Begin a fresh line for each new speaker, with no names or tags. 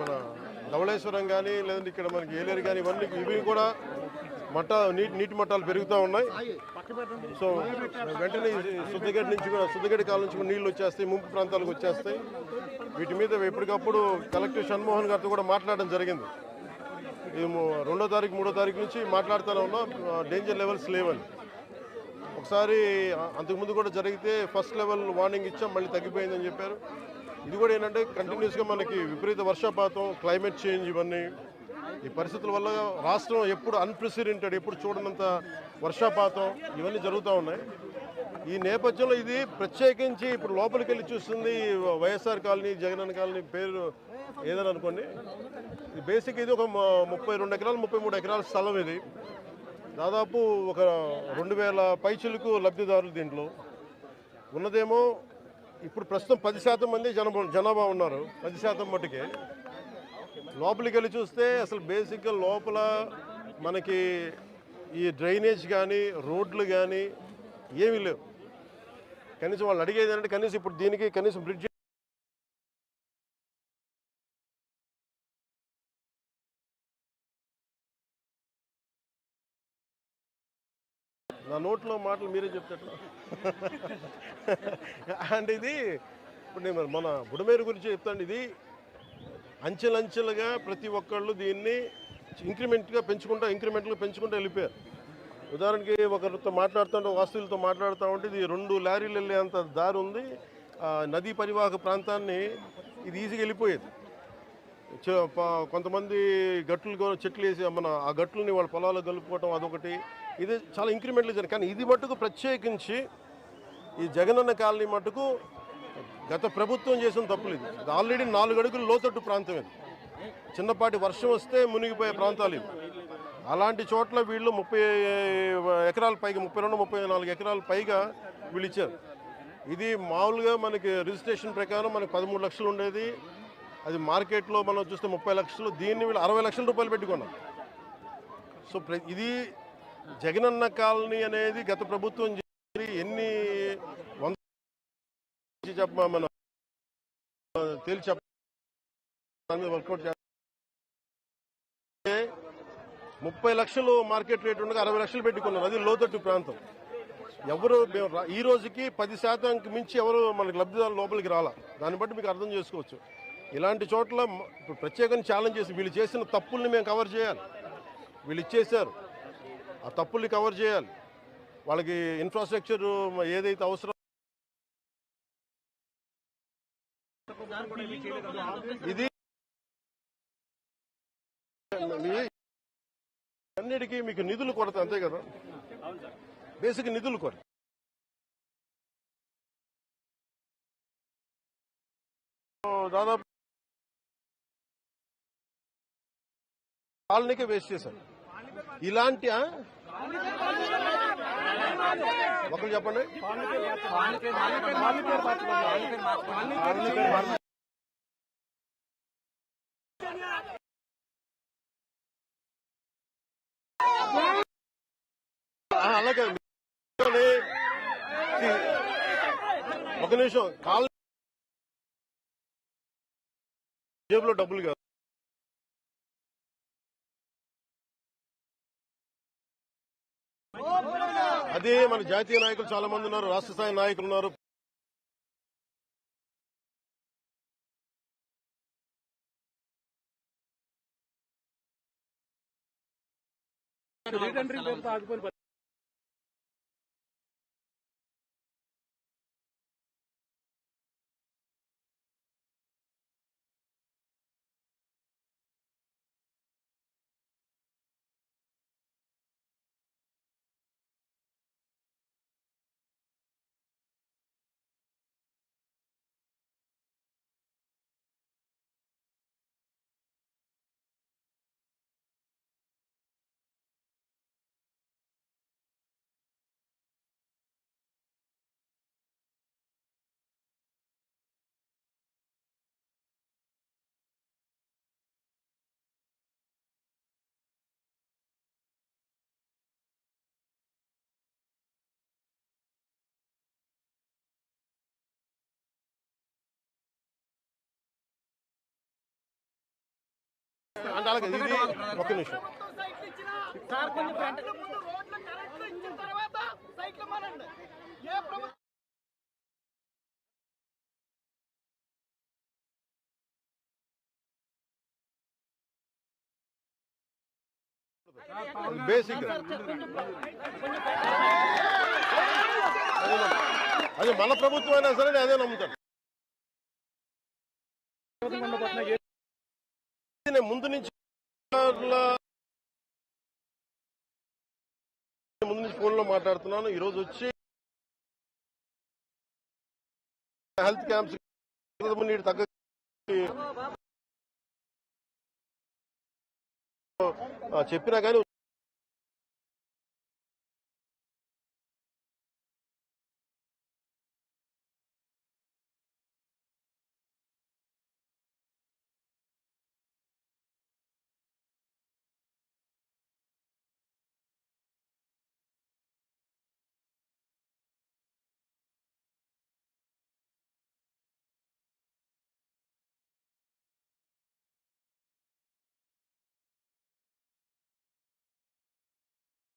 మన ధవళేశ్వరం కానీ లేదంటే ఇక్కడ మనకి ఏలేరు కానీ ఇవన్నీ ఇవి కూడా మట్ట నీటి నీటి మట్టాలు పెరుగుతూ ఉన్నాయి. సో వెంటనే ఈ నుంచి కూడా శుద్ధగడ్డ కాలం నుంచి కూడా నీళ్ళు వచ్చేస్తాయి ముంపు ప్రాంతాలకు వచ్చేస్తాయి. వీటి మీద ఎప్పటికప్పుడు కలెక్టర్ షణ్మోహన్ గారితో కూడా మాట్లాడడం జరిగింది. ఈ రెండో తారీఖు మూడో తారీఖు నుంచి మాట్లాడుతూనే ఉన్నాం. డేంజర్ లెవెల్స్ లేవని. ఒకసారి అంతకుముందు కూడా జరిగితే ఫస్ట్ లెవెల్ వార్నింగ్ ఇచ్చాం మళ్ళీ తగ్గిపోయిందని చెప్పారు. ఇది కూడా ఏంటంటే కంటిన్యూస్గా మనకి విపరీత వర్షపాతం క్లైమేట్ చేంజ్ ఇవన్నీ. ఈ పరిస్థితుల వల్ల రాష్ట్రం ఎప్పుడు అన్ప్రెసిడెంటెడ్ ఎప్పుడు చూడనంత వర్షపాతం ఇవన్నీ జరుగుతూ ఉన్నాయి. ఈ నేపథ్యంలో ఇది ప్రత్యేకించి ఇప్పుడు లోపలికి వెళ్ళి చూస్తుంది వైఎస్ఆర్ కాలనీ జగనన్న కాలనీ పేరు ఏదని అనుకోండి. బేసిక్ ఇది ఒక ముప్పై రెండు ఎకరాలు ముప్పై మూడు ఎకరాల స్థలం ఇది. దాదాపు ఒక రెండు వేల పైచులకు లబ్ధిదారులు దీంట్లో. ఉన్నదేమో ఇప్పుడు ప్రస్తుతం పది శాతం మంది జన జనాభా ఉన్నారు పది శాతం మట్టుకే లోపలికి వెళ్ళి చూస్తే అసలు బేసిక్గా లోపల మనకి ఈ డ్రైనేజ్ కానీ రోడ్లు కానీ ఏమీ లేవు. కనీసం వాళ్ళు అడిగేది అంటే కనీసం ఇప్పుడు దీనికి కనీసం బ్రిడ్జ్ నా నోట్లో మాటలు మీరే చెప్తారు. అండ్ ఇది ఇప్పుడు నేను మన బుడమేరు గురించి చెప్తాను. ఇది అంచెలంచెలుగా ప్రతి ఒక్కళ్ళు దీన్ని ఇంక్రిమెంట్గా పెంచుకుంటా ఇంక్రిమెంట్గా పెంచుకుంటూ వెళ్ళిపోయారు. ఉదాహరణకి ఒకరితో మాట్లాడుతుంటే వాస్తువులతో మాట్లాడుతూ ఉంటే ఇది రెండు లారీలు వెళ్ళేంత దారి ఉంది. ఆ నదీ పరివాహక ప్రాంతాన్ని ఇది ఈజీగా వెళ్ళిపోయేది. కొంతమంది గట్లు చెట్లు వేసి మన ఆ గట్లని వాళ్ళ పొలాల్లో కలుపుకోవటం అదొకటి. ఇది చాలా ఇంక్రిమెంట్లు జరిగింది కానీ ఇది మట్టుకు ప్రత్యేకించి ఈ జగనన్న కాలనీ మట్టుకు గత ప్రభుత్వం చేసిన తప్పులు ఇది. ఇది ఆల్రెడీ నాలుగు అడుగులు లోతట్టు ప్రాంతం ఇది. చిన్నపాటి వర్షం వస్తే మునిగిపోయే ప్రాంతాలు ఇవి. అలాంటి చోట్ల వీళ్ళు ముప్పై ఎకరాల పైగా ముప్పై రెండు ముప్పై నాలుగు ఎకరాల పైగా వీళ్ళు ఇచ్చారు. ఇది మామూలుగా మనకి రిజిస్ట్రేషన్ ప్రకారం మనకి పదమూడు లక్షలు ఉండేది. అది మార్కెట్లో మనం చూస్తే ముప్పై లక్షలు దీన్ని వీళ్ళు అరవై లక్షల రూపాయలు పెట్టుకున్నాం సో ఇది జగనన్న కాలనీ అనేది గత ప్రభుత్వం చేసి ఎన్ని వంద చెప్ప మనం తేల్చి చెప్ప వర్కౌట్ చేస్తే ముప్పై లక్షలు మార్కెట్ రేట్ ఉండగా అరవై లక్షలు పెట్టుకున్నారు అది లోతట్టు ప్రాంతం. ఎవరు మేము ఈ రోజుకి పది శాతంకి మించి ఎవరు మనకి లబ్ధిదారు లోపలికి రాలా. దాన్ని బట్టి మీకు అర్థం చేసుకోవచ్చు. ఇలాంటి చోట్ల ఇప్పుడు ప్రత్యేకంగా ఛాలెంజ్ చేసి వీళ్ళు చేసిన తప్పుల్ని మేము కవర్ చేయాలి. వీళ్ళు ఇచ్చేశారు. ఆ తప్పుల్ని కవర్ చేయాలి. వాళ్ళకి ఇన్ఫ్రాస్ట్రక్చర్ ఏదైతే అవసరం ఇది అన్నిటికీ మీకు నిధులు కొరత అంతే కదా? బేసిక్ నిధులు కొరత. దాదాపు కాలనీకే వేస్ట్ చేశారు. ఇలాంటి ఒకరు చెప్పండి. అలాగే. ఒక నిమిషం. కాల్ జేబులో డబ్బులు కాదు. అదే మన జాతీయ నాయకులు చాలా మంది ఉన్నారు రాష్ట్ర స్థాయి నాయకులు ఉన్నారు.
రీటెండరింగ్ పేరుతో ఆగిపోయిన
అలాగే ఇది ఒక్క నిమిషం. బేసిక్ అదే మన ప్రభుత్వం అయినా సరే నేను అదే నమ్ముతాను. నేను ముందు నుంచి ముందు నుంచి ఫోన్లో మాట్లాడుతున్నాను. ఈ రోజు వచ్చి హెల్త్ క్యాంప్స్ నీటి తగ్గ చెప్పినా కానీ